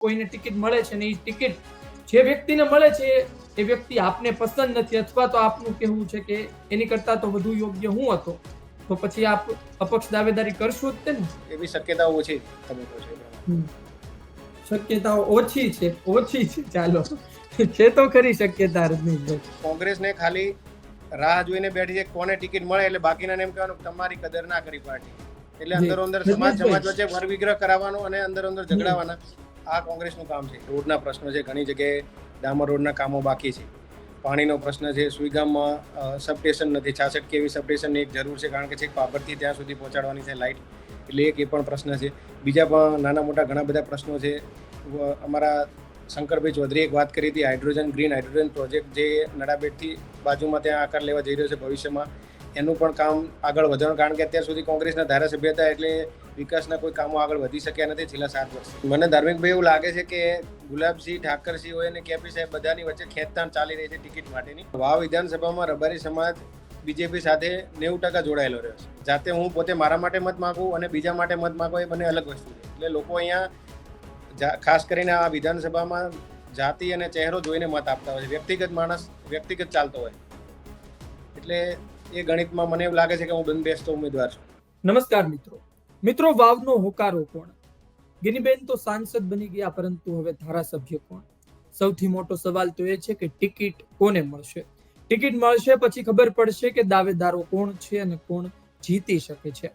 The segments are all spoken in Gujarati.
કોઈને ટિકિટ મળે છે ને એ ટિકિટ જે વ્યક્તિને મળે છે એ વ્યક્તિ આપને પસંદ નથી અથવા તો આપનું કહેવું છે કે એની કરતા તો વધુ યોગ્ય હું હતો. તો પછી આપ અપક્ષ દાવેદારી કરશો જ તે ને? એવી શક્યતાઓ ઓછી તમે કહો છો શક્યતાઓ ઓછી છે ઓછી છે ચાલો. છે તો ખરી શક્યતા રજનીશભાઈ કોંગ્રેસને ખાલી રાહ જોઈને બેઠી છે કોને ટિકિટ મળે એટલે બાકીના એમ કહેવાનું તમારી કદર ના કરી પાર્ટી. એટલે અંદર અંદરો અંદર સમાજ સમાજ વચ્ચે વરવિગ્રહ કરાવવાનો અને અંદર અંદર ઝઘડાવાના. આ કોંગ્રેસનું કામ છે. રોડના પ્રશ્નો છે, ઘણી જગ્યાએ ડામર રોડના કામો બાકી છે. પાણીનો પ્રશ્ન છે, સુઈગામમાં સબસ્ટેશન નથી. છાસઠ કેવી સબસ્ટેશનની એક જરૂર છે, કારણ કે છેક પાભરથી ત્યાં સુધી પહોંચાડવાની છે લાઇટ એટલે એક એ પણ પ્રશ્ન છે. બીજા પણ નાના મોટા ઘણા બધા પ્રશ્નો છે. અમારા શંકરભાઈ ચૌધરીએ એક વાત કરી હતી, હાઇડ્રોજન, ગ્રીન હાઇડ્રોજન પ્રોજેક્ટ જે નડાબેટથી બાજુમાં ત્યાં આકાર લેવા જઈ રહ્યો છે ભવિષ્યમાં, એનું પણ કામ આગળ વધવાનું, કારણ કે અત્યાર સુધી કોંગ્રેસના ધારાસભ્ય હતા, એટલે વિકાસના કોઈ કામો આગળ વધી શક્યા નથી છેલ્લા સાત વર્ષ મને ધાર્મિકભાઈ એવું લાગે છે કે ગુલાબસિંહ ઠાકરસિંહ હોય અને કેપી સાહેબ બધાની વચ્ચે ખેંચતાણ ચાલી રહી છે ટિકિટ માટેની. વાવ વિધાનસભામાં રબારી સમાજ બીજેપી સાથે નેવું ટકા જોડાયેલો રહ્યો છે. જાતે હું પોતે મારા માટે મત માગું અને બીજા માટે મત માગું એ બંને અલગ વસ્તુ છે. એટલે લોકો અહીંયા ખાસ કરીને આ વિધાનસભામાં જાતિ અને ચહેરો જોઈને મત આપતા હોય છે. વ્યક્તિગત માણસ વ્યક્તિગત ચાલતો હોય. એટલે એ ગણિતમાં મને એવું લાગે છે કે હું બંધ બેસતો ઉમેદવાર છું. નમસ્કાર મિત્રો. મિત્રો, વાવનો હોકારો કોણ? ગિનીબેન તો સાંસદ બની ગયા, પરંતુ હવે ધારાસભ્ય કોણ? સૌથી મોટો સવાલ તો એ છે કે ટિકિટ કોને મળશે? ટિકિટ મળશે પછી ખબર પડશે કે દાવેદારો કોણ છે અને કોણ જીતી શકે છે.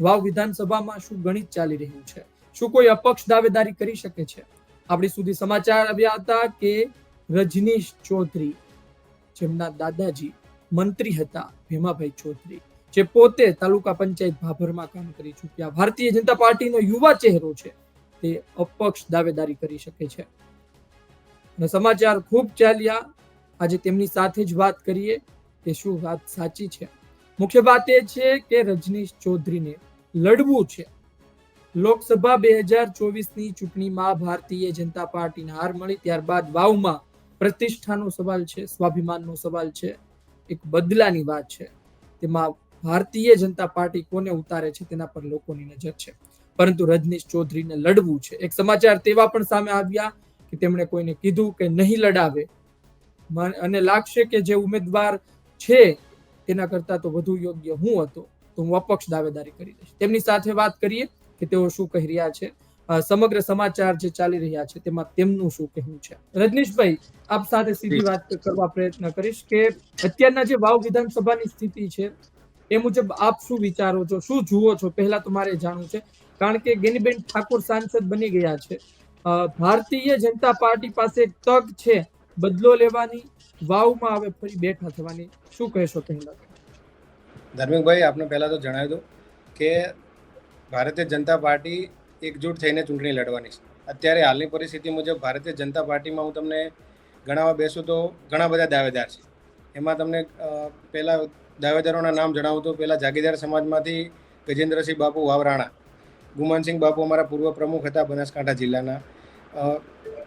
વાવ વિધાનસભામાં શું ગણિત ચાલી રહ્યું છે? શું કોઈ અપક્ષ દાવેદારી કરી શકે છે? આપણી સુધી સમાચાર આવ્યા હતા કે રજનીશ ચૌધરી, જેમના દાદાજી મંત્રી હતા, ભીમાભાઈ ચૌધરી. જે પોતે તાલુકા પંચાયત ભાભરમાં કામ કરી ચૂક્યા. ભારતીય જનતા પાર્ટીનો યુવા ચહેરો છે તે અપક્ષ દાવેદારી કરી શકે છે. અને સમાચાર ખૂબ ચાલ્યા. આજે તેમની સાથે જ વાત કરીએ કે શું વાત સાચી છે. મુખ્ય વાત એ છે કે રજનીશ ચૌધરીને લડવું છે. લોકસભા બે હજાર ચોવીસની ચૂંટણીમાં ભારતીય જનતા પાર્ટીને હાર મળી ત્યારબાદ વાવમાં પ્રતિષ્ઠાનો સવાલ છે, સ્વાભિમાનનો સવાલ છે. એક બદલાની વાત છે. તેમાં ભારતીય જનતા પાર્ટી કોને ઉતારે છે તેના પર લોકોની નજર છે. પરંતુ રજનીશ ચૌધરીને લડવું છે. એક સમાચાર તેવા પણ સામે આવ્યા કે તેમણે કોઈને કીધું કે નહીં લડાવે. અને લાગશે કે જે ઉમેદવાર છે તેના કરતા તો વધુ યોગ્ય હું હતો તો હું અપક્ષ દાવેદારી કરી દઈશ. તેમની સાથે વાત કરીએ કે તેઓ શું કહી રહ્યા છે. સમગ્ર સમાચાર જે ચાલી રહ્યા છે તેમાં તેમનું શું કહેવું છે? રજનીશભાઈ આપ સાથે સીધી વાત કરવા પ્રયત્ન કરીશ કે અત્યારના જે વાવ વિધાનસભાની સ્થિતિ છે એ મુજબ આપ શું વિચારો છો? શું જુઓ છો? પહેલા તો મારે જાણવું છે. કારણ કે ગેનીબેન ઠાકોર સાંસદ બની ગયા છે. ભારતીય જનતા પાર્ટી પાસે તક છે બદલો લેવાની, વાવમાં હવે ફરી બેઠા થવાની. શું કહેશો પહેલા? ધાર્મિકભાઈ આપને પહેલાં તો જણાવી દો કે ભારતીય જનતા પાર્ટી એકજૂટ થઈને ચૂંટણી લડવાની છે. અત્યારે હાલની પરિસ્થિતિ મુજબ ભારતીય જનતા પાર્ટીમાં હું તમને ગણાવવા બેસું તો ઘણા બધા દાવેદાર છે. એમાં તમને પહેલા દાવેદારોના નામ જણાવું તો પહેલાં જાગીરદાર સમાજમાંથી ગજેન્દ્રસિંહ બાપુ વાવરાણા, ગુમાનસિંહ બાપુ અમારા પૂર્વ પ્રમુખ હતા બનાસકાંઠા જિલ્લાના.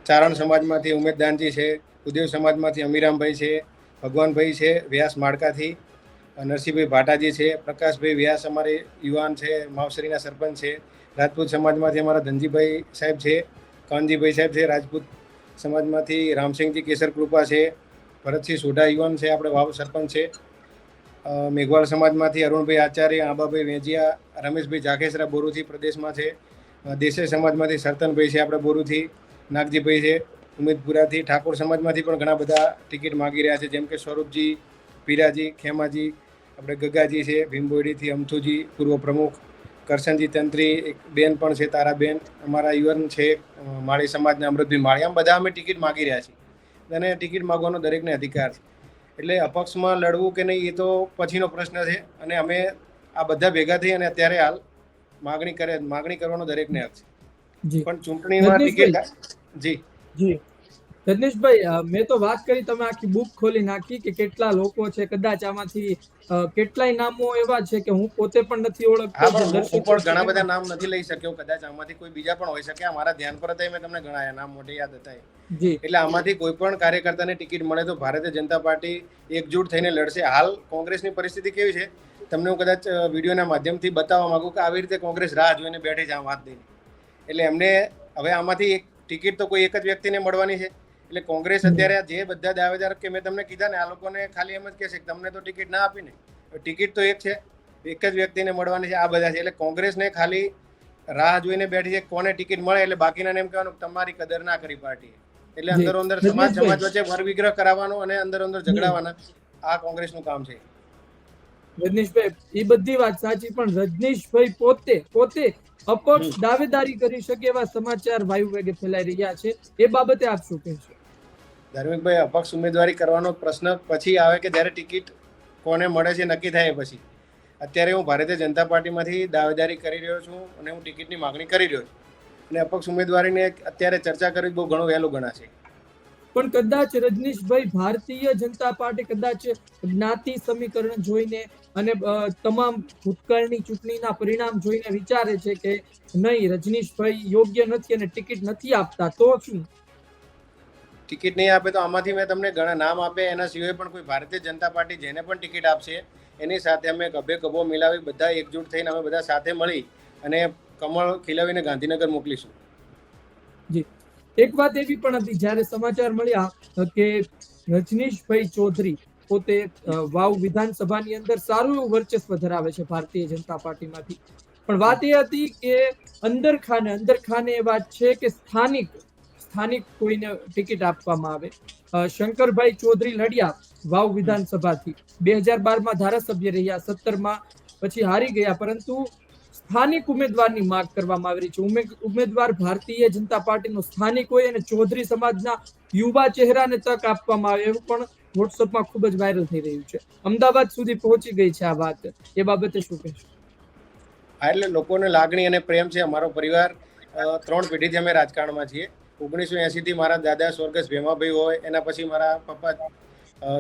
ચારણ સમાજમાંથી ઉમેદદાનજી છે ઉદેવ સમાજમાંથી અમીરામભાઈ છે, ભગવાનભાઈ છે, વ્યાસ માળકાથી નરસિંહભાઈ ભાટાજી છે, પ્રકાશભાઈ વ્યાસ અમારે યુવાન છે, માવસરીના સરપંચ છે, રાજપૂત સમાજમાંથી અમારા ધનજીભાઈ સાહેબ છે, કાનજીભાઈ સાહેબ છે, રાજપૂત સમાજમાંથી રામસિંહજી કેસર કૃપા છે, ભરતસિંહ સોઢા યુવાન છે, આપણે વાવ સરપંચ છે. મેઘવાળ સમાજમાંથી અરુણભાઈ આચાર્ય, આંબાભાઈ વેજિયા, રમેશભાઈ જાખેસરા બોરુથી પ્રદેશમાં છે. દેસાઈ સમાજમાંથી સરતનભાઈ છે આપણે બોરુથી, નાગજીભાઈ છે, ઉમેદપુરાથી, ઠાકોર સમાજમાંથી પણ ઘણા બધા ટિકિટ માગી રહ્યા છે. જેમ કે સ્વરૂપજી, પીરાજી, ખેમાજી, આપણે ગગાજી છે ભીમબોડીથી અમથુજી, પૂર્વ પ્રમુખ, કરશનજી તંત્રી, એક બેન પણ છે, તારાબેન, અમારા યુવાન છે માળી સમાજના અમૃતભાઈ માળી. આમ બધા અમે ટિકિટ માગી રહ્યા છીએ. અને ટિકિટ માગવાનો દરેકને અધિકાર છે. એટલે અપક્ષમાં લડવું કે નહીં એ તો પછીનો પ્રશ્ન છે. અને અમે આ બધા ભેગા થઈ અને અત્યારે હાલ માગણી કરે માગણી કરવાનો દરેકને હક છે. પણ ચૂંટણીમાં ટિકિટ જી. જી. રજનીશભાઈ મેં તો વાત કરી તમે આખી બુક ખોલી નાખી કે કેટલા લોકો છે કદાચ આમાંથી કેટલાય નામો એવા છે કે હું પોતે પણ નથી ઓળખતો હું પણ ઘણા બધા નામ નથી લઈ શક્યો કદાચ આમાંથી કોઈ બીજા પણ હોઈ શકે. આ મારા ધ્યાન પર હતા મેં તમને ગણાયા નામ મોઢે યાદ હતા એટલે આમાંથી કોઈ પણ કાર્યકર્તાને ટિકિટ મળે તો ભારતીય જનતા પાર્ટી એકજૂટ થઈને લડશે. હાલ કોંગ્રેસની પરિસ્થિતિ કેવી છે? તમને હું કદાચ વિડીયોના માધ્યમથી બતાવવા માંગુ કે આવી રીતે કોંગ્રેસ રાહ જોઈને બેઠી છે આ વાત દઈને એટલે એમને હવે આમાંથી એક ટિકિટ તો કોઈ એક જ વ્યક્તિને મળવાની છે. એટલે કોંગ્રેસ. અત્યારે જે બધા દાવેદાર કે મેં તમને કીધા ને આ લોકોને ખાલી એમ જ કહેશે કે તમને તો ટિકિટ ના આપીને ટિકિટ તો એક છે એક જ વ્યક્તિને મળવાની છે આ બધા છે. એટલે કોંગ્રેસને ખાલી રાહ જોઈને બેઠી છે કોને ટિકિટ મળે એટલે બાકીના એમ કહેવાનું તમારી કદર ના કરી પાર્ટીએ. એટલે અંદર અંદર સમાજ સમાજ વચ્ચે વરવિગ્રહ કરાવવાનો અને અંદર અંદર ઝઘડાવાના આ કોંગ્રેસનું કામ છે. રજનીશભાઈ એ બધી વાત સાચી પણ રજનીશભાઈ પોતે પોતે અપક્ષ દાવેદારી કરી શકે એવા સમાચાર વાયુ વેગે ફેલાઈ રહ્યા છે. એ બાબતે આપ શું કહેશો? ધાર્મિકભાઈ, અપક્ષ ઉમેદવારી કરવાનો પ્રશ્ન પછી આવે કે જ્યારે ટિકિટ કોને મળે છે, નક્કી થાય પછી. અત્યારે હું ભારતીય જનતા પાર્ટીમાંથી દાવેદારી કરી રહ્યો છું અને હું ટિકિટની માગણી કરી રહ્યો છું. અને અપક્ષ ઉમેદવારીને અત્યારે ચર્ચા કરવી બહુ ઘણું વહેલું ગણાશે. પણ કદાચ રજનીશભાઈ ભારતીય જનતા પાર્ટી કદાચ જ્ઞાતિ સમીકરણ જોઈને અને તમામ ભૂતકાળની ચૂંટણીના પરિણામ જોઈને વિચારે છે કે નહીં, રજનીશભાઈ યોગ્ય નથી અને ટિકિટ નથી આપતા, તો શું? ટિકિટ નહીં આપે તો આમાંથી મેં તમને ઘણા નામ આપે. એના સિવાય પણ કોઈ ભારતીય જનતા પાર્ટી જેને પણ ટિકિટ આપશે, એની સાથે અમે કબે કબો મિલાવી બધા એકજૂટ થઈને અમે બધા સાથે મળી અને કમળ ખીલાવીને ગાંધીનગર મોકલીશું. એક વાત એવી પણ હતી, જ્યારે સમાચાર મળ્યા કે રજનીશભાઈ ચૌધરી પોતે વાવ વિધાનસભાની અંદર સારું એવું વર્ચસ્વ ધરાવે છે ભારતીય જનતા પાર્ટીમાંથી. પણ વાત એ હતી કે અંદર ખાને અંદર ખાને એ વાત છે કે સ્થાનિક સ્થાનિક કોઈને ટિકિટ આપવામાં આવે. શંકરભાઈ ચૌધરી લડ્યા વાવ વિધાનસભાથી. બે હજાર બારમાં ધારાસભ્ય રહ્યા, સત્તરમાં પછી હારી ગયા, પરંતુ સ્થાનિક ઉમેદવારની માંગ કરવામાં આવી રહી છે. ઉમેદવાર ભારતીય જનતા પાર્ટીનો સ્થાનિક હોય અને ચૌધરી સમાજના યુવા ચહેરાને તક આપવામાં આવે એવું પણ વોટ્સઅપમાં ખૂબ જ વાયરલ થઈ રહ્યું છે. અમદાવાદ સુધી પહોંચી ગઈ છે આ વાત. એ બાબતે શું કહેશો? હા, એટલે લોકોને લાગણી અને પ્રેમ છે અમારો પરિવાર. ત્રણ પેઢીથી અમે રાજકારણમાં છીએ. ઓગણીસો એંસીથી મારા દાદા સ્વર્ગસ્થ ભીમાભાઈ હોય, એના પછી મારા પપ્પા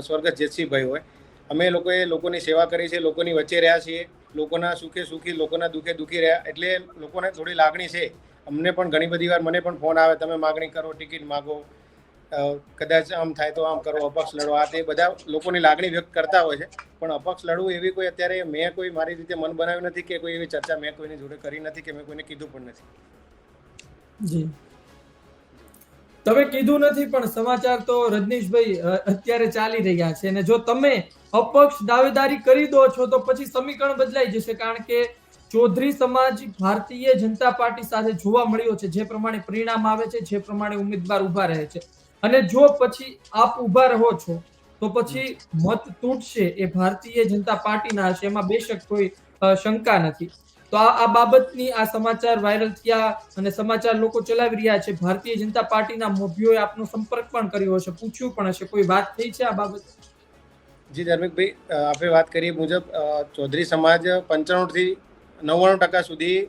સ્વર્ગસ્થ જેતસિંહભાઈ હોય. અમે લોકોએ લોકોની સેવા કરી છે, લોકોની વચ્ચે રહ્યા છીએ, લોકોના સુખે સુખી, લોકોના દુઃખે દુઃખી રહ્યા, એટલે લોકોને થોડી લાગણી છે. અમને પણ ઘણી બધી વાર મને પણ ફોન આવે, તમે માગણી કરો, ટિકિટ માગો કદાચ આમ થાય તો આમ કરો, અપક્ષ લડો, આ તે બધા લોકોની લાગણી વ્યક્ત કરતા હોય છે. પણ અપક્ષ લડવું એવી કોઈ અત્યારે મેં કોઈ મારી રીતે મન બનાવ્યું નથી કે કોઈ એવી ચર્ચા મેં કોઈની જોડે કરી નથી કે મેં કોઈને કીધું પણ નથી. જી. તમે કીધું નથી, પણ સમાચાર તો રજનીશભાઈ અત્યારે ચાલી રહ્યા છે. અને જો તમે અપક્ષ દાવેદારી કરી દો છો, તો પછી સમીકરણ બદલાઈ જશે, કારણ કે ચૌધરી સમાજ ભારતીય જનતા પાર્ટી સાથે જોવા મળ્યો છે. જે પ્રમાણે પરિણામ આવે છે, જે પ્રમાણે ઉમેદવાર ઊભા રહે છે. અને જો પછી આપ ઊભા રહો છો, તો પછી મત તૂટશે એ ભારતીય જનતા પાર્ટીના હશે. એમાં બેશક કોઈ શંકા નથી. તો આ બાબતની આ સમાચાર વાયરલ થયા અને સમાચાર લોકો ચલાવી રહ્યા છે. ભારતીય જનતા પાર્ટીના મોભીઓએ આપનો સંપર્ક પણ કર્યો હશે. પૂછ્યું પણ હશે. કોઈ વાત થઈ છે આ બાબત? જી, ધાર્મિકભાઈ આપણે વાત કરીએ મુજબ ચૌધરી સમાજ પંચાણુંથી નવ્વાણું ટકા સુધી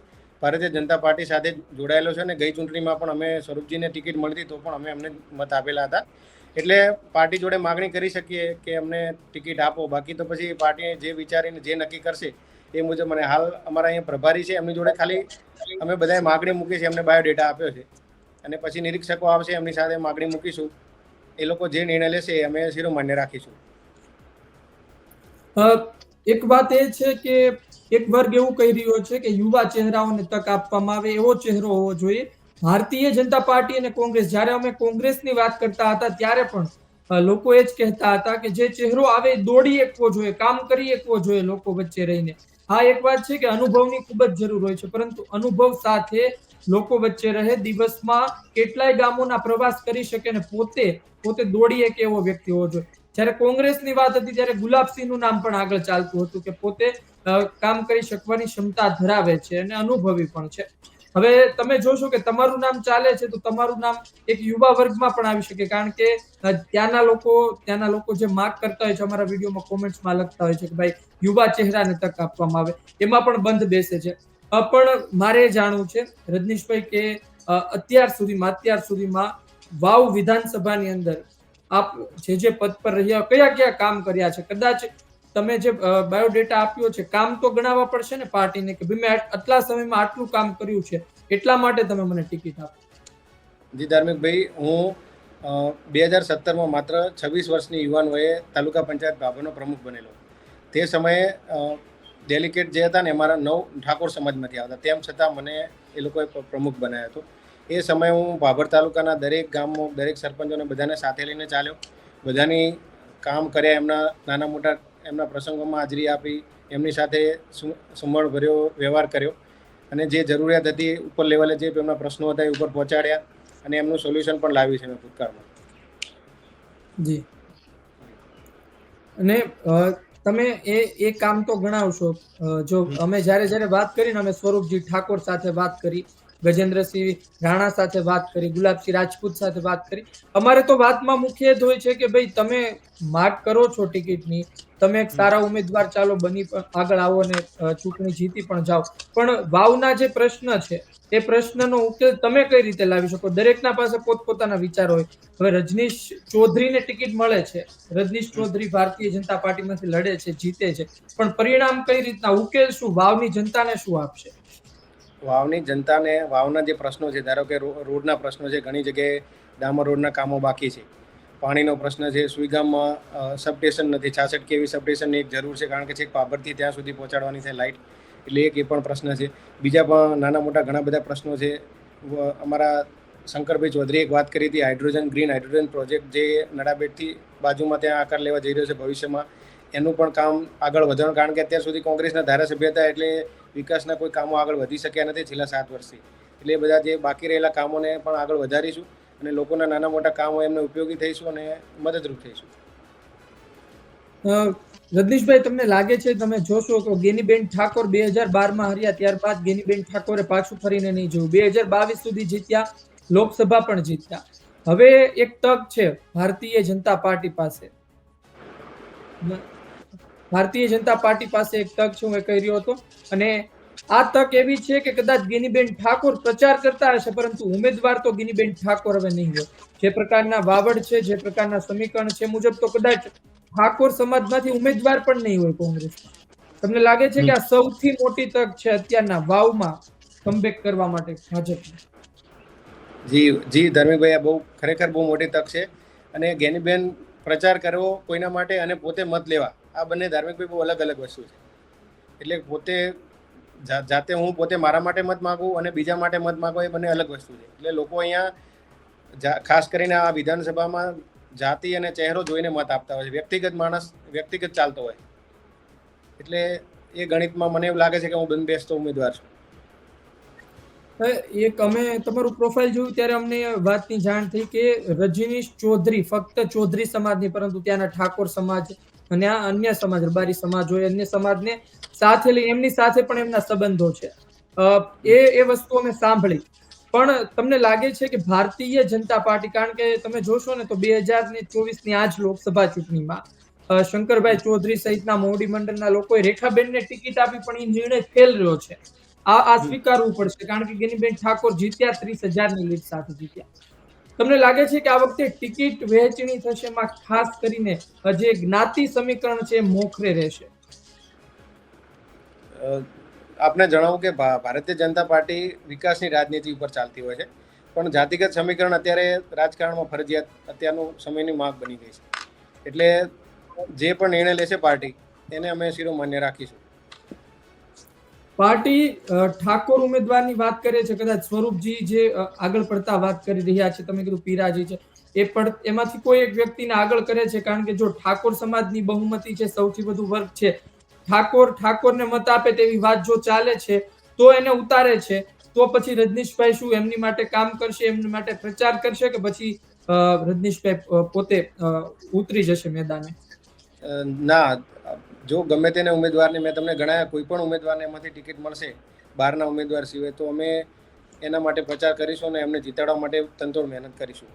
ભારતીય જનતા પાર્ટી સાથે જોડાયેલો છે અને ગઈ ચૂંટણીમાં પણ અમે સ્વરૂપજીને ટિકિટ મળતી તો પણ અમે અમને મત આપેલા હતા. એટલે પાર્ટી જોડે માગણી કરી શકીએ કે અમને ટિકિટ આપો. બાકી તો પછી પાર્ટીએ જે વિચારીને જે નક્કી કરશે એ મુજબ મને હાલ અમારા અહીંયા પ્રભારી છે, એમની જોડે ખાલી અમે બધાએ માગણી મૂકી છે, એમને બાયોડેટા આપ્યો છે. અને પછી નિરીક્ષકો આવશે, એમની સાથે માગણી મૂકીશું. એ લોકો જે નિર્ણય લેશે અમે શિરોમાન્ય રાખીશું. એક વાત એ છે કે એક વર્ગ એવું કહી રહ્યો છે કે યુવા ચહેરાઓને તક આપવામાં આવે, એવો ચહેરો હોવો જોઈએ. ભારતીય જનતા પાર્ટી અને કોંગ્રેસ, જ્યારે અમે કોંગ્રેસની વાત કરતા હતા, ત્યારે પણ લોકો એ જ કહેતા હતા કે જે ચહેરો આવે દોડી એકવો જોઈએ, કામ કરી એકવો જોઈએ લોકો વચ્ચે રહીને. હા, એક વાત છે કે અનુભવની ખૂબ જ જરૂર હોય છે, પરંતુ અનુભવ સાથે લોકો વચ્ચે રહે, દિવસમાં કેટલાય ગામોના પ્રવાસ કરી શકે અને પોતે પોતે દોડી એક એવો વ્યક્તિ હોવો જોઈએ. જ્યારે કોંગ્રેસની વાત હતી, ત્યારે ગુલાબસિંહનું નામ પણ આગળ ચાલતું હતું કે પોતે કામ કરી શકવાની ક્ષમતા ધરાવે છે અને અનુભવી પણ છે. હવે તમે જોશો કે તમારું નામ ચાલે છે તો તમારું નામ એક યુવા વર્ગમાં પણ આવી શકે. કારણ કે ત્યાંના લોકો ત્યાંના લોકો જે માગ કરતા હોય છે, અમારા વિડીયોમાં કોમેન્ટ્સમાં લખતા હોય છે કે ભાઈ, યુવા ચહેરાને તક આપવામાં આવે. એમાં પણ બંધ બેસે છે. પણ મારે જાણવું છે, રજનીશભાઈ, કે અત્યાર સુધીમાં અત્યાર સુધીમાં વાવ વિધાનસભાની અંદર આપ જે જે પદ પર રહ્યા કયા કયા કામ કર્યા છે? કદાચ તમે જે બાયોડેટા આપ્યો છે, કામ તો ગણાવવા પડશે ને પાર્ટીને કે ભાઈ મેં આટલા સમયમાં આટલું કામ કર્યું છે, એટલા માટે તમે મને ટિકિટ આપો. જી, ધાર્મિકભાઈ, હું બે હજાર સત્તરમાં માત્ર છવ્વીસ વર્ષની યુવાન વયે તાલુકા પંચાયત ભાભરનો પ્રમુખ બનેલો. તે સમયે ડેલિકેટ જે હતા ને અમારા નવ ઠાકોર સમાજમાંથી આવતા, તેમ છતાં મને એ લોકોએ પ્રમુખ બનાવ્યો હતો. એ સમયે હું ભાભર તાલુકાના દરેક ગામમાં, દરેક સરપંચોને બધાને સાથે લઈને ચાલ્યો. બધાની કામ કર્યા એમના નાના મોટા એમના પ્રસંગોમાં હાજરી આપી એમની સાથે સુમણભર્યો વ્યવહાર કર્યો અને જે જરૂરિયાત હતી ઉપર લેવલે જે એમના પ્રશ્નો હતા એ ઉપર પહોંચાડ્યા અને એમનું સોલ્યુશન પણ લાવી છે મેં ભૂતકાળમાં. જી. અને તમે એ એ કામ તો ગણાવશો. જો અમે જ્યારે જ્યારે વાત કરીને અમે સ્વરૂપજી ઠાકોર સાથે વાત કરી ગજેન્દ્રસિંહ રાણા સાથે વાત કરી, ગુલાબસિંહ રાજપૂત સાથે વાત કરી. અમારે તો વાતમાં મુખ્ય જ હોય છે કે ભાઈ તમે માગ કરો છો ટિકિટની, તમે એક સારા ઉમેદવાર ચાલો, બની આગળ આવો અને ચૂંટણી જીતી પણ જાઓ. પણ વાવના જે પ્રશ્ન છે, એ પ્રશ્નનો ઉકેલ તમે કઈ રીતે લાવી શકો? દરેકના પાસે પોતપોતાના વિચાર હોય. હવે રજનીશ ચૌધરીને ટિકિટ મળે છે. રજનીશ ચૌધરી ભારતીય જનતા પાર્ટીમાંથી લડે છે, જીતે છે. પણ પરિણામ કઈ રીતના? ઉકેલ શું? વાવની જનતાને શું આપશે? વાવની જનતાને વાવના જે પ્રશ્નો છે, ધારો કે રોડના પ્રશ્નો છે, ઘણી જગ્યાએ ડામર રોડના કામો બાકી છે. પાણીનો પ્રશ્ન છે, સુઈગામમાં સબસ્ટેશન નથી. છાસઠ કેવી સબસ્ટેશનની એક જરૂર છે, કારણ કે છેક પાભરથી ત્યાં સુધી પહોંચાડવાની છે લાઇટ એટલે એક એ પણ પ્રશ્ન છે. બીજા પણ નાના મોટા ઘણા બધા પ્રશ્નો છે. અમારા શંકરભાઈ ચૌધરીએ એક વાત કરી હતી, હાઇડ્રોજન, ગ્રીન હાઇડ્રોજન પ્રોજેક્ટ જે નડાબેટથી બાજુમાં ત્યાં આકાર લેવા જઈ રહ્યો છે ભવિષ્યમાં. એનું પણ કામ આગળ વધવાનું, કારણ કે અત્યાર સુધી કોંગ્રેસના ધારાસભ્ય હતા એટલે વિકાસના કોઈ કામો આગળ વધી શક્યા નથી છેલ્લા સાત વર્ષથી. એટલે બધા જે બાકી રહેલા કામોને પણ આગળ વધારીશું અને લોકોના નાના મોટા કામો એમને ઉપયોગી થઈશું અને મદદરૂપ થઈશું. જગદીશભાઈ, તમને લાગે છે, તમે જોશો તો ગેનીબેન ઠાકોર બે હજાર બારમાં હાર્યા, ત્યારબાદ ગેનીબેન ઠાકોરે પાછું ફરીને નહીં જોયું. બે હજાર બાવીસ સુધી જીત્યા, લોકસભા પણ જીત્યા. હવે એક તક છે, ભારતીય જનતા પાર્ટી પાસે. ભારતીય જનતા પાર્ટી પાસે એક તક છે હું એ કહી રહ્યો હતો. અને આ તક એવી છે કે કદાચ ગિનીબેન ઠાકોર પ્રચાર કરતા હશે પરંતુ ઉમેદવાર તો ગિનીબેન ઠાકોર હવે નહીં હોય. જે પ્રકારના વાવડ છે જે પ્રકારના સમીકરણ છે મુજબ તો કદાચ ઠાકોર સમાજમાંથી ઉમેદવાર પણ નહીં હોય કોંગ્રેસ તમને લાગે છે કે આ સૌથી મોટી તક છે અત્યારના વાવમાં કમબેક કરવા માટે ભાજપ? જી જી ધર્મીભાઈ આ બહુ ખરેખર બહુ મોટી તક છે. અને ગેનીબેન પ્રચાર કરવો કોઈના માટે અને પોતે મત લેવા. આ બંને ધાર્મિક ભાઈ બહુ અલગ અલગ વસ્તુ છે. એટલે પોતે જાતે હું પોતે મારા માટે મત માગું અને બીજા માટે મત માગો એ બંને અલગ વસ્તુ છે. એટલે લોકો અહીંયા ખાસ કરીને આ વિધાનસભામાં જાતિ અને ચહેરો જોઈને મત આપતા હોય છે. વ્યક્તિગત માણસ વ્યક્તિગત ચાલતો હોય. એટલે એ ગણિતમાં મને એવું લાગે છે કે હું બંધ બેસતો ઉમેદવાર છું. એક અમે તમારું પ્રોફાઇલ જોયું ત્યારે અમને વાતની જાણ થઈ કે રજનીશ ચૌધરી, ફક્ત ચૌધરી સમાજની, પરંતુ ત્યાંના ઠાકોર સમાજ અને આ અન્ય સમાજ, રબારી સમાજ હોય, અન્ય સમાજને સાથે લઈ, એમની સાથે પણ એમના સંબંધો છે. એ એ વસ્તુ અમે સાંભળી. પણ તમને લાગે છે કે ભારતીય જનતા પાર્ટી, કારણ કે તમે જોશો ને તો બે હજાર ને ચોવીસની આજ લોકસભા ચૂંટણીમાં શંકરભાઈ ચૌધરી સહિતના મોવડી મંડળના લોકોએ રેખાબેનને ટિકિટ આપી, પણ એ નિર્ણય ફેલ રહ્યો છે. આ આ સ્વીકારવું પડશે, કારણ કે ગેનીબેન ઠાકોર જીત્યા, ત્રીસ હજારની લીડ સાથે જીત્યા. તમને લાગે છે કે આ વખતે ટિકિટ વહેંચણી થશે? એમાં ખાસ કરીને જે જ્ઞાતિ સમીકરણ છે મોખરે રહેશે. આપને જણાવું કે ભારતીય જનતા પાર્ટી વિકાસની રાજનીતિ ઉપર ચાલતી હોય છે. પણ જાતિગત સમીકરણ અત્યારે રાજકારણમાં ફરજિયાત અત્યારનું સમયની માંગ બની ગઈ છે. એટલે જે પણ નિર્ણય લેશે પાર્ટી એને અમે શિરોમાન્ય રાખીશું. પાર્ટી ઠાકોર ઉમેદવારની વાત કરે છે, કદાચ સ્વરૂપજી જે આગળ પડતા વાત કરી રહ્યા છે, તમે કીધું પીરાજી છે, એ પણ એમાંથી કોઈ એક વ્યક્તિને આગળ કરે છે, કારણ કે જો ઠાકોર સમાજની બહુમતી છે, સૌથી વધુ વર્ગ છે, ઠાકોર ઠાકોરને મત આપે તેવી વાત જો ચાલે છે, તો એને ઉતારે છે, તો પછી રજનીશભાઈ શું એમની માટે કામ કરશે, એમની માટે પ્રચાર કરશે કે પછી રજનીશભાઈ પોતે ઉતરી જશે મેદાને? ના જો ગમે તેને ઉમેદવારને મેં તમને ગણાયા કોઈ પણ ઉમેદવારને એમાંથી ટિકિટ મળશે બહારના ઉમેદવાર સિવાય તો અમે એના માટે પ્રચાર કરીશું અને એમને જીતાડવા માટે તંતોડ મહેનત કરીશું.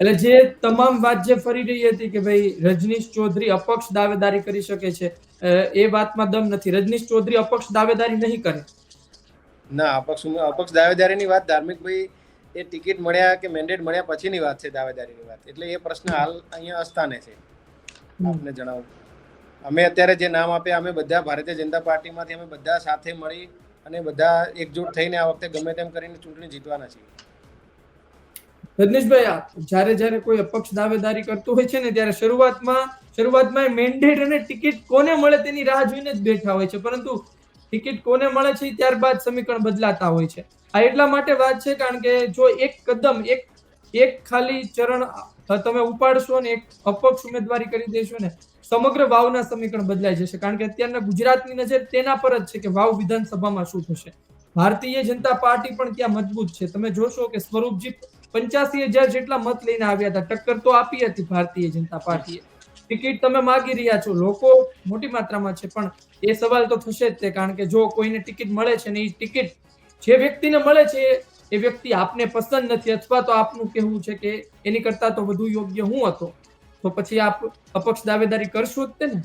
એટલે જે તમામ વાત જે ફરી રહી હતી કે ભાઈ રજનીશ ચૌધરી અપક્ષ દાવેદારી કરી શકે છે એ વાતમાં દમ નથી. રજનીશ ચૌધરી અપક્ષ દાવેદારી નહીં કરે? ના અપક્ષ અપક્ષ દાવેદારીની વાત ધાર્મિકભાઈ એ ટિકિટ મળ્યા કે મેન્ડેટ મળ્યા પછીની વાત છે દાવેદારીની વાત. એટલે એ પ્રશ્ન હાલ અહીંયા અસ્થાને છે. આપને જણાવું. અમે અત્યારે જે નામ આપ્યા, અમે બધા ભારતીય જનતા પાર્ટીમાંથી અમે બધા સાથે મળી અને બધા એકજૂટ થઈને આ વખતે ગમે તેમ કરીને ચૂંટણી જીતવાના છીએ. રજનીશભાઈ જ્યારે જ્યારે કોઈ અપક્ષ દાવેદારી કરતું હોય છે ને, ત્યારે શરૂઆતમાં શરૂઆતમાં મેન્ડેટ અને ટિકિટ કોને મળે તેની રાહ જોઈને જ બેઠા હોય છે. પરંતુ ટિકિટ કોને મળે છે ત્યારબાદ સમીકરણ બદલાતા હોય છે. આ એટલા માટે વાત છે, કારણ કે જો એક કદમ, એક એક ખાલી ચરણ તમે ઉપાડશો ને એક અપક્ષ ઉમેદવારી કરી દેશો ને, સમગ્ર વાવના સમીકરણ બદલાઈ જશે. કારણ કે અત્યારના ગુજરાતની નજર તેના પર જ છે કે વાવ વિધાનસભામાં શું થશે. ભારતીય જનતા પાર્ટી પણ ત્યાં મજબૂત છે. તમે જોશો કે સ્વરૂપજી પંચ્યાસી હજાર જેટલા મત લઈને આવ્યા હતા, ટક્કર તો આપી હતી ભારતીય જનતા પાર્ટીએ. ટિકિટ તમે માગી રહ્યા છો. લોકો મોટી માત્રામાં છે, પણ એ સવાલ તો થશે જ તે, કારણ કે જો કોઈને ટિકિટ મળે છે ને એ ટિકિટ જે વ્યક્તિને મળે છે એ- વ્યક્તિ આપને પસંદ નથી અથવા તો આપનું કહેવું છે કે એની કરતા તો વધુ યોગ્ય હું હતો. તો પછી આપ અપક્ષ દાવેદારી કરશો જ તે ને?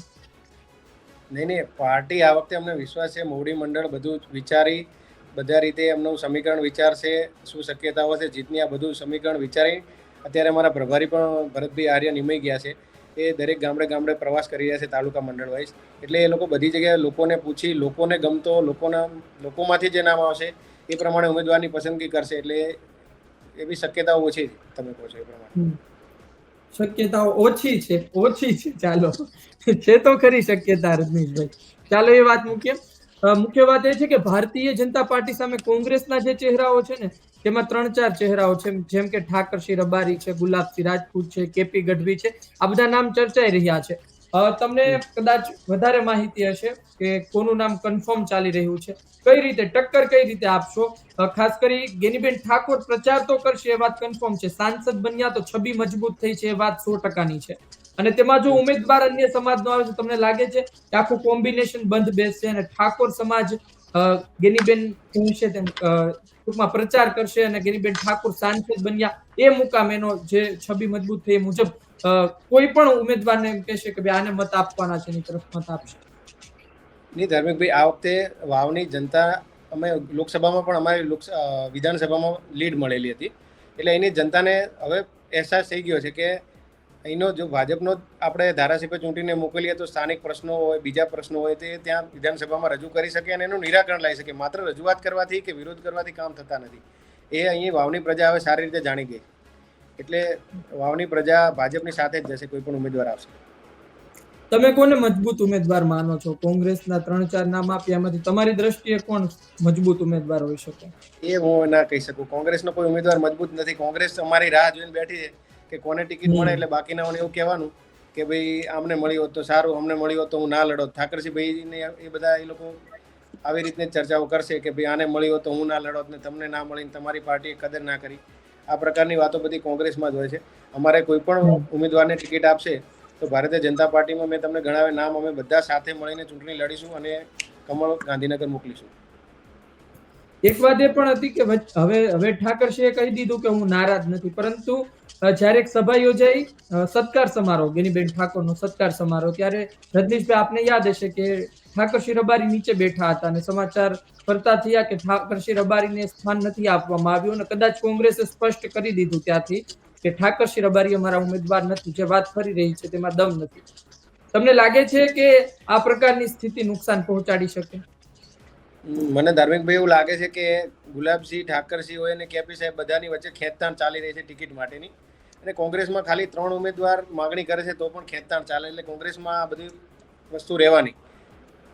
નહીં નહીં, પાર્ટી આ વખતે અમને વિશ્વાસ છે, મોવડી મંડળ બધું વિચારી, બધા રીતે એમનું સમીકરણ વિચારશે, શું શક્યતાઓ છે, જીતની આ બધું સમીકરણ વિચારી, અત્યારે અમારા પ્રભારી પણ ભરતભાઈ આર્ય નિમાઈ ગયા છે. એ દરેક ગામડે ગામડે પ્રવાસ કરી રહ્યા છે તાલુકા મંડળ વાઇઝ. એટલે એ લોકો બધી જગ્યાએ લોકોને પૂછી, લોકોને ગમતો, લોકોના, લોકોમાંથી જે નામ આવશે એ પ્રમાણે ઉમેદવારની પસંદગી કરશે, એટલે એવી શક્યતાઓ ઓછી તમે કહો છો એ પ્રમાણે. શક્યતાઓ ઓછી છે ઓછી છે, ચાલો. છે તો ખરી શક્યતા, રજનીશભાઈ. ચાલો એ વાત મૂકીએ. મુખ્ય વાત એ છે કે ભારતીય જનતા પાર્ટી સામે કોંગ્રેસના જે ચહેરાઓ છે ને, તેમાં ત્રણ ચાર ચહેરાઓ છે. જેમ કે ઠાકરસિંહ રબારી છે, ગુલાબસિંહ રાજપૂત છે, કેપી ગઢવી છે. આ બધા નામ ચર્ચાઈ રહ્યા છે. તમને કદાચ વધારે માહિતી હશે કે કોનું નામ કન્ફર્મ ચાલી રહ્યું છે. કઈ રીતે, ટક્કર કઈ રીતે આપશો? ખાસ કરી ગેનીબેન ઠાકોર પ્રચાર તો કરશે, એ વાત કન્ફર્મ છે. સાંસદ બન્યા તો છબી મજબૂત થઈ છે, એ વાત સો ટકાની છે. અને તેમાં જો ઉમેદવાર અન્ય સમાજનો આવે છે તમને લાગે છે કે આખું કોમ્બિનેશન બંધ બેસશે અને ઠાકોર સમાજ ગેનીબેન કહેશે તેમ ટૂંકમાં પ્રચાર કરશે અને ગેનીબેન ઠાકોર સાંસદ બન્યા એ મુકામ એનો જે છબી મજબૂત થઈ એ મુજબ કોઈ પણ ઉમેદવારને એમ કહેશે કે ભાઈ આને મત આપવાના છે, એની તરફ મત આપશે. નહીં ધાર્મિકભાઈ આ વખતે વાવની જનતા, અમે લોકસભામાં પણ અમારી લોક વિધાનસભામાં લીડ મળેલી હતી. એટલે એની જનતાને હવે અહેસાસ થઈ ગયો છે કે અહીંનો જો ભાજપનો આપણે ધારાસભ્ય ચૂંટીને મોકલીએ તો સ્થાનિક પ્રશ્નો હોય, બીજા પ્રશ્નો હોય, તે ત્યાં વિધાનસભામાં રજૂ કરી શકે અને એનું નિરાકરણ લાવી શકે. માત્ર રજૂઆત કરવાથી કે વિરોધ કરવાથી કામ થતા નથી. એ અહીં વાવની પ્રજા હવે સારી રીતે જાણી ગઈ. એટલે વાવની પ્રજા ભાજપની સાથે જ જશે કોઈ પણ ઉમેદવાર આવશે. તમે કોને મજબૂત ઉમેદવાર માનો છો? કોંગ્રેસના ત્રણ ચાર નામ આપ્યા એમાંથી તમારી દ્રષ્ટિએ કોણ મજબૂત ઉમેદવાર હોઈ શકે? એ હું ના કહી શકું. કોંગ્રેસનો કોઈ ઉમેદવાર મજબૂત નથી. કોંગ્રેસ અમારી રાહ જોઈને બેઠી છે કે કોને ટિકિટ મળે એટલે બાકીનાઓને એવું કહેવાનું કે ભાઈ આમને મળી હોત તો સારું અમને મળી હોત તો હું ના લડો ઠાકરસિંહ ભાઈને એ બધા એ લોકો આવી રીતની ચર્ચાઓ કરશે કે ભાઈ આને મળી હોત તો હું ના લડોત ને તમને ના મળીને તમારી પાર્ટીએ કદર ના કરી. આ પ્રકારની વાતો બધી કોંગ્રેસમાં જ હોય છે. અમારે કોઈ પણ ઉમેદવારને ટિકિટ આપશે તો ભારતીય જનતા પાર્ટીમાં મેં તમને ગણાવે નામ, અમે બધા સાથે મળીને ચૂંટણી લડીશું અને કમળ ગાંધીનગર મોકલીશું. એક વાત એ પણ હતી કે હવે હવે ઠાકરસિંહે કહી દીધું કે હું નારાજ નથી. પરંતુ જ્યારે એક સભા યોજાઈ સત્કાર સમારોહ, ગેનીબેન ઠાકોરનો સત્કાર સમારોહ, ત્યારે રજનીશભાઈ, આપને યાદ હશે કે ઠાકરસિંહ રબારી નીચે બેઠા હતા અને સમાચાર ફરતા થયા કે ઠાકરસિંહ રબારીને સ્થાન નથી આપવામાં આવ્યું અને કદાચ કોંગ્રેસે સ્પષ્ટ કરી દીધું ત્યાંથી કે ઠાકરસિંહ રબારી અમારા ઉમેદવાર નથી, જે વાત ફરી રહી છે તેમાં દમ નથી. તમને લાગે છે કે આ પ્રકારની સ્થિતિ નુકસાન પહોંચાડી શકે? મને ધાર્મિકભાઈ એવું લાગે છે કે ગુલાબસિંહ ઠાકરસિંહ હોય અને કેપી સાહેબ બધાની વચ્ચે ખેંચતાણ ચાલી રહી છે ટિકિટ માટેની. અને કોંગ્રેસમાં ખાલી ત્રણ ઉમેદવાર માગણી કરે છે તો પણ ખેંચતાણ ચાલે, એટલે કોંગ્રેસમાં આ બધી વસ્તુ રહેવાની.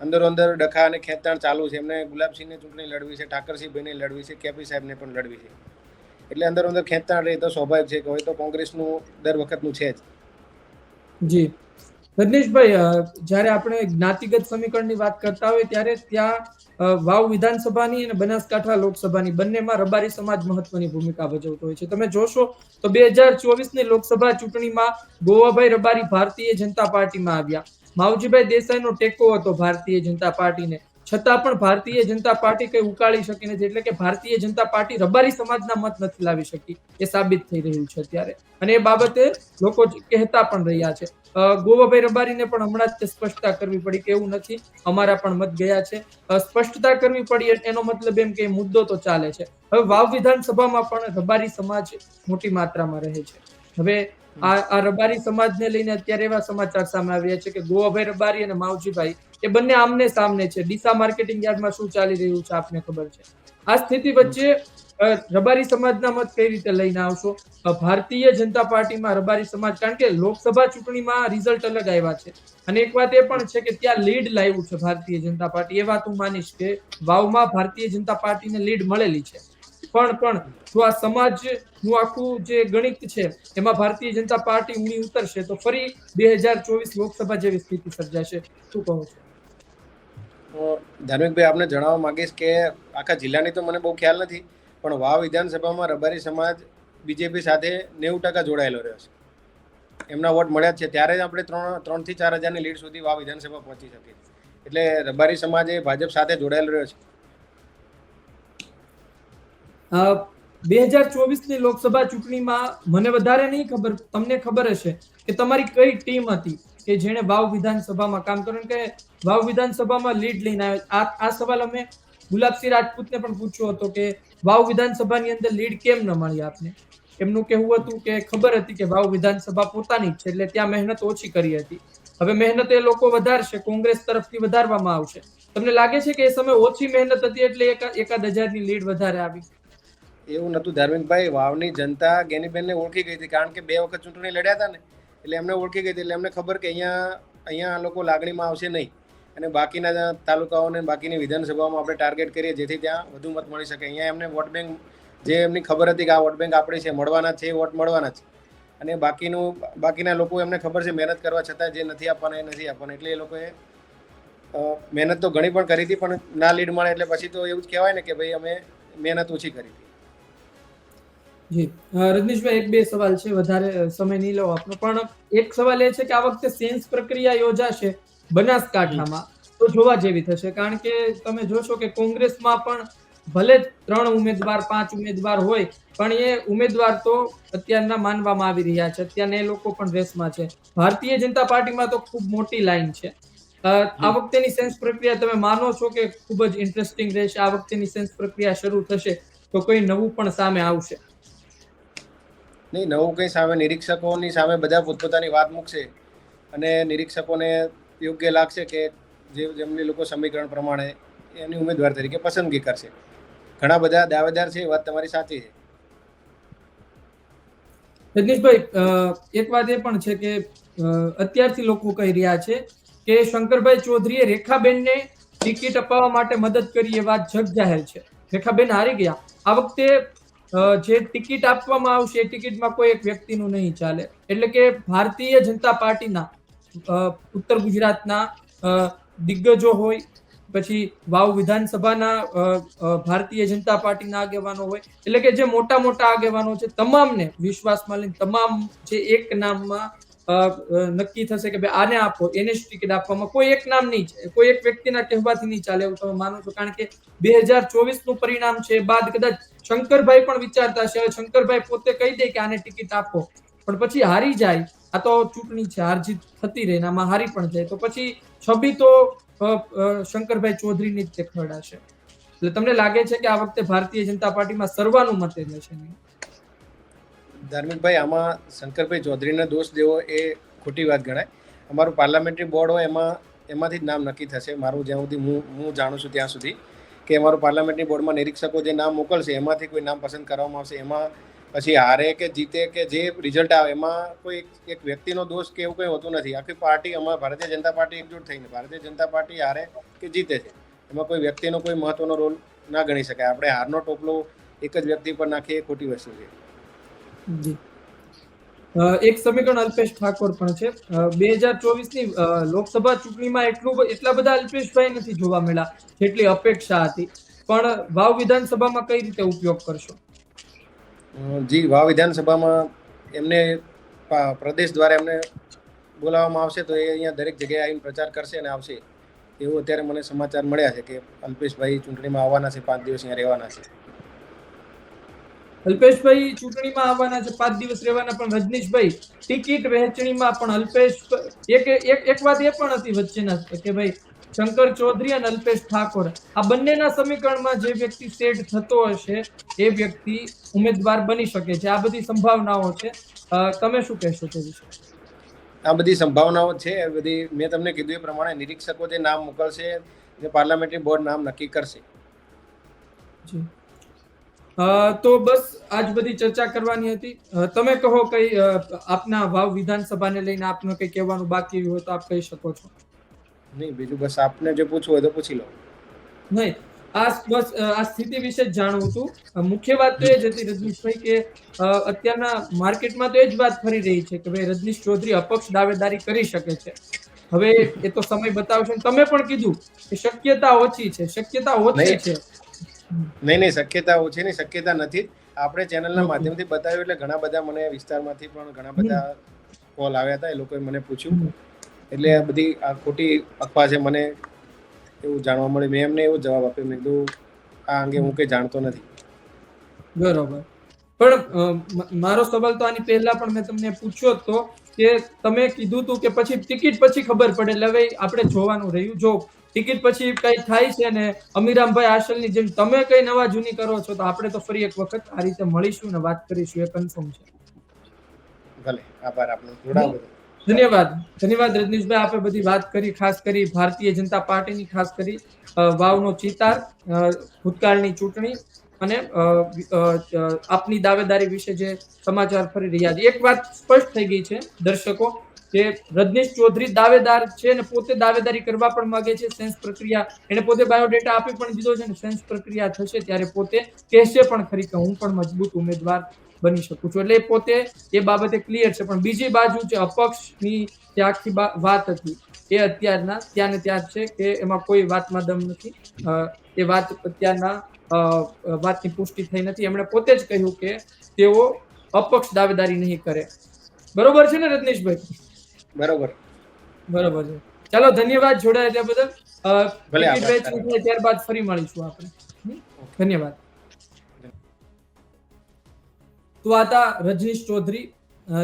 અંદરો ડખા અને ખેંચાણ ચાલુ છે. એમને ગુલાબસિંહને ચૂંટણી લડવી છે, ઠાકરસિંહભાઈને લડવી છે, કેપી સાહેબને પણ લડવી છે. એટલે અંદર અંદર ખેંચાણ રહે તો સ્વાભાવિક છે કે હોય તો કોંગ્રેસનું દર વખતનું છે જ. જી. રજનીશભાઈ જ્યારે આપણે જ્ઞાતિગત સમીકરણની વાત કરતા હોય ત્યારે ત્યાં વાવ વિધાનસભાની અને બનાસકાંઠા લોકસભાની બંનેમાં રબારી સમાજ મહત્વની ભૂમિકા ભજવતો હોય છે. તમે જોશો તો બે હજાર ચોવીસની લોકસભા ચૂંટણીમાં ગોવાભાઈ રબારી ભારતીય જનતા પાર્ટીમાં આવ્યા. માવજીભાઈ દેસાઈનો ટેકો હતો ભારતીય જનતા પાર્ટીને. છતાં પણ ભારતીય જનતા પાર્ટી કઈ ઉકાળી શકી નથી. એટલે કે ભારતીય જનતા પાર્ટી રબારી સમાજના મત નથી લાવી શકી. એ સાબિત થઈ રહ્યું છે અત્યારે. અને એ બાબતે લોકો કહેતા પણ રહ્યા છે. ગોવાભાઈ રબારીને પણ હમણાં જ સ્પષ્ટતા કરવી પડી કે એવું નથી. અમારા પણ મત ગયા છે. સ્પષ્ટતા કરવી પડી એનો મતલબ એમ કે મુદ્દો તો ચાલે છે. હવે વાવ વિધાનસભામાં પણ રબારી સમાજ મોટી માત્રામાં રહે છે. હવે આ રબારી સમાજને લઈને અત્યારે એવા સમાચાર સામે આવ્યા છે કે ગોવાભાઈ રબારી અને માવજીભાઈ, એ બંને આમને સામને છે. ડીસા માર્કેટિંગ યાર્ડમાં શું ચાલી રહ્યું છે આપને ખબર છે? આ સ્થિતિ વચ્ચે રબારી સમાજના મત કઈ રીતે લઈને આવશો? ભારતીય જનતા પાર્ટીમાં રબારી સમાજ, કારણ કે લોકસભા ચૂંટણીમાં રિઝલ્ટ અલગ આવ્યા છે. અને એક વાત એ પણ છે કે ત્યાં લીડ લાવ્યું છે ભારતીય જનતા પાર્ટી. એ વાત હું માનીશ કે વાવમાં ભારતીય જનતા પાર્ટીને લીડ મળેલી છે. પણ પણ જો આ સમાજનું આખું જે ગણિત છે, એમાં ભારતીય જનતા પાર્ટી ઊણી ઉતરશે, તો ફરી બે હજાર ચોવીસ લોકસભા જેવી સ્થિતિ સર્જાશે. શું કહો છો? ધાર્મિકભાઈ, આપને જણાવવા માંગીશ કે આખા જિલ્લાની તો મને બહુ ખ્યાલ નથી, પણ વાવ વિધાનસભામાં રબારી સમાજ બીજેપી સાથે નેવું ટકા જોડાયેલો રહ્યો છે. એમના વોટ મળ્યા છે. ત્યારે જ આપણે ત્રણ, ત્રણથી ચાર હજારની લીડ સુધી વાવ વિધાનસભા પહોંચી શકીએ એટલે રબારી સમાજ એ ભાજપ સાથે જોડાયેલો રહ્યો છે. બે હજાર ચોવીસની લોકસભા ચૂંટણીમાં મને વધારે નહીં ખબર, તમને ખબર હશે કે તમારી કઈ ટીમ હતી કે જેણે વાવ વિધાનસભામાં કામ કર્યું? કે વાવ વિધાનસભામાં લીડ લઈને આવ્યો? આ આ સવાલ અમે ગુલાબસિંહ રાજપૂતને પણ પૂછ્યો હતો કે વાવ વિધાનસભાની અંદર લીડ કેમ ન મળી આપને? એમનું કહેવું હતું કે ખબર હતી કે વાવ વિધાનસભા પોતાની છે, એટલે ત્યાં મહેનત ઓછી કરી હતી. હવે મહેનત એ લોકો વધારશે, કોંગ્રેસ તરફથી વધારવામાં આવશે. તમને લાગે છે કે એ સમય ઓછી મહેનત હતી એટલે એકા- એકાદ હજારની લીડ વધારે આવી? એવું નતું ધાર્મિકભાઈ વાવની જનતા ગેનીબેનને ઓળખી ગઈ હતી કારણ કે બે વખત ચૂંટણી લડ્યા હતા ને, એટલે એમને ઓળખી ગઈ હતી. એટલે એમને ખબર કે અહીંયા અહીંયા આ લોકો લાગણીમાં આવશે નહીં. અને બાકીના તાલુકાઓને બાકીની વિધાનસભાઓમાં આપણે ટાર્ગેટ કરીએ જેથી ત્યાં વધુ મત મળી શકે. અહીંયા એમને વોટ બેંક જે એમની ખબર હતી કે આ વોટ બેંક આપણી છે, મળવાના છે વોટ મળવાના છે. અને બાકીનું, બાકીના લોકો એમને ખબર છે મહેનત કરવા છતાં જે નથી આપવાના, એ નથી આપવાના. એટલે એ લોકોએ મહેનત તો ઘણી પણ કરી હતી, પણ ના લીડ મળે એટલે પછી તો એવું જ કહેવાય ને કે ભાઈ અમે મહેનત ઓછી કરી હતી. જી. રજનીશભાઈ એક બે સવાલ છે વધારે સમય નહીં લો આપનો. પણ એક સવાલ એ છે કે આ વખતે સેન્સ પ્રક્રિયા યોજાશે બનાસકાંઠામાં. તો જોવા જેવી થશે. કારણ કે તમે જોશો કે કોંગ્રેસમાં પણ ભલે જ ત્રણ ઉમેદવાર પાંચ ઉમેદવાર હોય પણ એ ઉમેદવાર તો અત્યારના માનવામાં આવી રહ્યા છે. અત્યારના એ લોકો પણ રેસમાં છે. ભારતીય જનતા પાર્ટીમાં તો ખૂબ મોટી લાઈન છે. આ વખતેની સેન્સ પ્રક્રિયા તમે માનો છો કે ખૂબ જ ઇન્ટરેસ્ટિંગ રહેશે? આ વખતેની સેન્સ પ્રક્રિયા શરૂ થશે તો કોઈ નવું પણ સામે આવશે? નહીં, નવું કંઈ સામે નિરીક્ષકોની સામે બધા પોતપોતાની વાત મૂકશે અને નિરીક્ષકોને યોગ્ય લાગશે કે જે જેમની લોકો સમીકરણ પ્રમાણે એની ઉમેદવાર તરીકે પસંદગી કરશે. ઘણા બધા દાવેદાર છે, એ વાત તમારી સાચી છે. રજનીશભાઈ એક વાત એ પણ છે કે અત્યારથી લોકો કહી રહ્યા છે કે શંકરભાઈ ચૌધરીએ રેખાબેનને ટિકિટ અપાવવા માટે મદદ કરી એ વાત જગ જાહેર છે. રેખાબેન હારી ગયા. આ વખતે જે ટિકિટ આપવામાં આવશે એ ટિકિટમાં કોઈ એક વ્યક્તિનું નહીં ચાલે. એટલે કે ભારતીય જનતા પાર્ટીના ઉત્તર ગુજરાતના દિગ્ગજો હોય, પછી વાવ વિધાનસભાના ભારતીય જનતા પાર્ટીના આગેવાનો હોય, એટલે કે જે મોટા મોટા આગેવાનો છે, તમામને વિશ્વાસમાં લઈને તમામ જે એક નામમાં નક્કી થશે કે ભાઈ આને આપો, એને જ ટિકિટ આપવામાં કોઈ એક નામ નહીં કોઈ એક વ્યક્તિના કહેવાથી નહીં ચાલે એવું તમે માનો છો? કારણ કે બે હજાર ચોવીસનું પરિણામ છે બાદ કદાચ શંકરભાઈ પણ વિચારતા હશે, હવે શંકરભાઈ પોતે કહી દે કે આને ટિકિટ આપો. પણ પછી હારી જાય, આ તો ચૂંટણી છે, હાર જીત થતી રહે આમાં હારી પણ જાય. તો પછી છબી તો શંકરભાઈ ચૌધરીની જ દેખાડાશે. એટલે તમને લાગે છે કે આ વખતે ભારતીય જનતા પાર્ટીમાં સર્વાનુમતે રહેશે નહીં? ધાર્મિકભાઈ, આમાં શંકરભાઈ ચૌધરીનો દોષ દેવો એ ખોટી વાત ગણાય. અમારું પાર્લામેન્ટરી બોર્ડ હોય એમાં, એમાંથી જ નામ નક્કી થશે. મારું જ્યાં સુધી હું હું જાણું છું ત્યાં સુધી કે અમારું પાર્લામેન્ટરી બોર્ડમાં નિરીક્ષકો જે નામ મોકલશે, એમાંથી કોઈ નામ પસંદ કરવામાં આવશે. એમાં પછી હારે કે જીતે કે જે રિઝલ્ટ આવે, એમાં કોઈ એક- વ્યક્તિનો દોષ કે એવું કંઈ હોતું નથી. આખી પાર્ટી અમારા ભારતીય જનતા પાર્ટી એકજૂટ થઈને, ભારતીય જનતા પાર્ટી હારે કે જીતે છે. એમાં કોઈ વ્યક્તિનો કોઈ મહત્વનો રોલ ના ગણી શકાય. આપણે હારનો ટોપલો એક જ વ્યક્તિ પર નાખીએ એ ખોટી વસ્તુ છે. જી. એક સમીકરણ અલ્પેશ ઠાકોર પણ છે. બે હજાર ચોવીસની લોકસભા ચૂંટણીમાં એટલું એટલા બધા અલ્પેશભાઈ નથી જોવા મળ્યા, જેટલી અપેક્ષા હતી. પણ વાવ વિધાનસભામાં કઈ રીતે ઉપયોગ કરશો? જી, વાવ વિધાનસભામાં એમને પ્રદેશ દ્વારા એમને બોલાવવામાં આવશે તો એ અહીંયા દરેક જગ્યાએ આવીને પ્રચાર કરશે અને આવશે. એવું અત્યારે મને સમાચાર મળ્યા છે કે અલ્પેશભાઈ ચૂંટણીમાં આવવાના છે, પાંચ દિવસ અહીંયા રહેવાના છે. અલ્પેશભાઈ ચૂંટણીમાં આવવાના છે પાંચ દિવસ રહેવાના પણ રજનીશભાઈ ટિકિટ વહેંચણીમાં પણ અલ્પેશ એક એક વાત એ પણ હતી વચ્ચેના કે ભાઈ શંકર ચૌધરી અને અલ્પેશ ઠાકોર આ બંનેના સમીકરણમાં જે વ્યક્તિ સેટ થતો હશે એ વ્યક્તિ ઉમેદવાર બની શકે છે. આ બધી સંભાવનાઓ છે. તમે શું કહેશો તે વિશે? આ બધી સંભાવનાઓ છે એ બધી મેં તમને કીધું એ પ્રમાણે નિરીક્ષકો જે નામ મોકલશે જે પાર્લામેન્ટરી બોર્ડ નામ નક્કી કરશે. જી. તો બસ આજ બધી ચર્ચા કરવાની હતી. તમે કહો કઈ આપના વાવ વિધાનસભાને લઈને આપનું કઈ કહેવાનું બાકી હોય તો આપ કહી શકો છો. નહીં બીજું બસ આપને જે પૂછવું હોય તો પૂછી લો. નહીં આ બસ આ સ્થિતિ વિશે જ જાણવું હતું. મુખ્ય વાત તો એ જ હતી રજનીશભાઈ કે અત્યારના માર્કેટમાં તો એ જ વાત ફરી રહી છે કે ભાઈ રજનીશ ચૌધરી અપક્ષ દાવેદારી કરી શકે છે. હવે એ તો સમય બતાવશે. તમે પણ કીધું કે શક્યતા ઓછી છે શક્યતા ઓછી છે. નહીં નહીં શક્યતા ઓછી નહીં શક્યતા નથી. આપણે ચેનલના માધ્યમથી બતાવ્યું એટલે ઘણા બધા મને વિસ્તારમાંથી પણ ઘણા બધા કોલ આવ્યા હતા. એ લોકોએ મને પૂછ્યું. એટલે આ બધી આ ખોટી અફવા છે મને એવું જાણવા મળ્યું. મેં એમને એવો જવાબ આપ્યો. મેં કીધું આ અંગે હું કંઈ જાણતો નથી. બરોબર. પણ મારો સવાલ તો આની પહેલા પણ મેં તમને પૂછ્યો જ તો કે તમે કીધું તું કે પછી ટિકિટ પછી ખબર પડે. એટલે હવે આપણે જોવાનું રહ્યું. જો ટિકિટ પછી કઈ થાય છે ને અમીરામભાઈ આશલની જેમ તમે કઈ નવા જૂની કરો છો તો આપણે તો ફરી એક વખત આ રીતે મળીશું ને વાત કરીશું એ કન્ફર્મ છે. ભલે આભાર આપનો. જોડાવો ધન્યવાદ. ધન્યવાદ રજનીશભાઈ આપે બધી વાત કરી ખાસ કરી ભારતીય જનતા પાર્ટીની ખાસ કરી વાવનો ચિતાર ભૂતકાળની ચૂંટણી અને આપની દાવેદારી વિશે જે સમાચાર ફરી રહ્યા છે. એક વાત સ્પષ્ટ થઈ ગઈ છે દર્શકો કે રજનીશ ચૌધરી દાવેદાર છે અને પોતે દાવેદારી કરવા પણ માંગે છે, સેન્સ પ્રક્રિયા, એને પોતે બાયોડેટા આપી પણ દીધો છે અને સેન્સ પ્રક્રિયા થશે ત્યારે પોતે કહેશે પણ ખરી કે હું પણ મજબૂત ઉમેદવાર બની શકું છું. એટલે પોતે એ બાબતે ક્લિયર છે. પણ બીજી બાજુ જે અપક્ષની જે આખી વાત હતી, એ અત્યારના ત્યાં ને ત્યાં છે કે એમાં કોઈ વાતમાં દમ નથી. એ વાત અત્યારના વાતની પુષ્ટિ થઈ નથી. એમણે પોતે જ કહ્યું કે તેઓ અપક્ષ દાવેદારી નહીં કરે. બરોબર છે ને રજનીશભાઈ? બરોબર. બરોબર છે. ચાલો ધન્યવાદ જોડાયા ત્યાં બદલ. ટિકિટ ત્યારબાદ ફરી મળીશું આપણે. ધન્યવાદ. તો આ હતા રજનીશ ચૌધરી.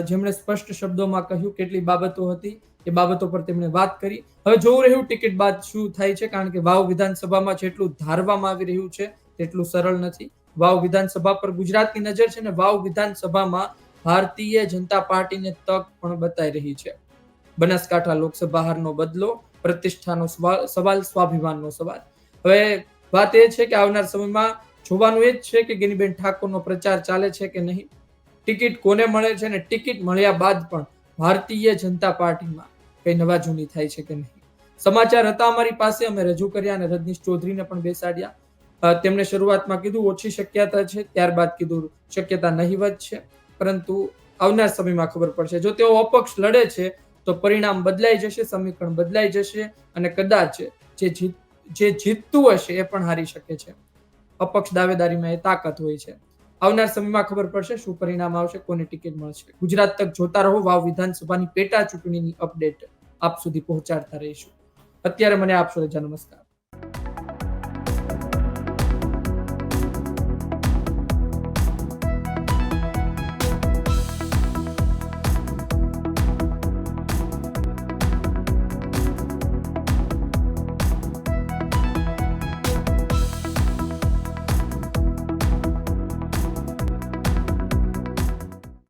જેમણે સ્પષ્ટ શબ્દોમાં કહ્યું કેટલી બાબતો હતી એ બાબતો પર તેમણે વાત કરી. હવે જોવું રહ્યું ટિકિટ બાદ શું થાય છે કારણ કે વાવ વિધાનસભામાં જેટલું ધારવામાં આવી રહ્યું છે તેટલું સરળ નથી. વાવ વિધાનસભા પર ગુજરાતની નજર છે ને વાવ વિધાનસભામાં ભારતીય જનતા પાર્ટીને તક પણ બતાવી રહી છે. બનાસકાંઠા લોકસભા હારનો બદલો, પ્રતિષ્ઠાનો સવાલ, સ્વાભિમાનનો સવાલ. હવે વાત એ છે કે આવનાર સમયમાં જોવાનું એ જ છે કે ગિનીબેન ઠાકોરનો પ્રચાર ચાલે છે કે નહીં? ટિકિટ કોને મળે છે અને ટિકિટ મળ્યા બાદ પણ ભારતીય જનતા પાર્ટીમાં કઈ નવા જૂની થાય છે કે નહીં? સમાચાર હતા અમારી પાસે, અમે રજૂ કર્યા અને રજનીશ ચૌધરીને પણ બેસાડ્યા. તેમણે શરૂઆતમાં કીધું, ઓછી શક્યતા છે, ત્યારબાદ કીધું, શક્યતા નહીવત છે. પરંતુ આવનાર સમયમાં ખબર પડશે. જો તેઓ અપક્ષ લડે છે તો પરિણામ બદલાઈ જશે, સમીકરણ બદલાઈ જશે અને કદાચ જે જીત જે જીતતું હશે એ પણ હારી શકે છે. અપક્ષ દાવેદારીમાં એ તાકાત હોય છે. આવનાર સમયમાં ખબર પડશે શું પરિણામ આવશે, કોને ટિકિટ મળશે. ગુજરાત તક જોતા રહો, વાવ વિધાનસભાની પેટા ચૂંટણીની અપડેટ આપ સુધી પહોંચાડતા રહીશું. અત્યારે મને આપશો રજા નમસ્કાર.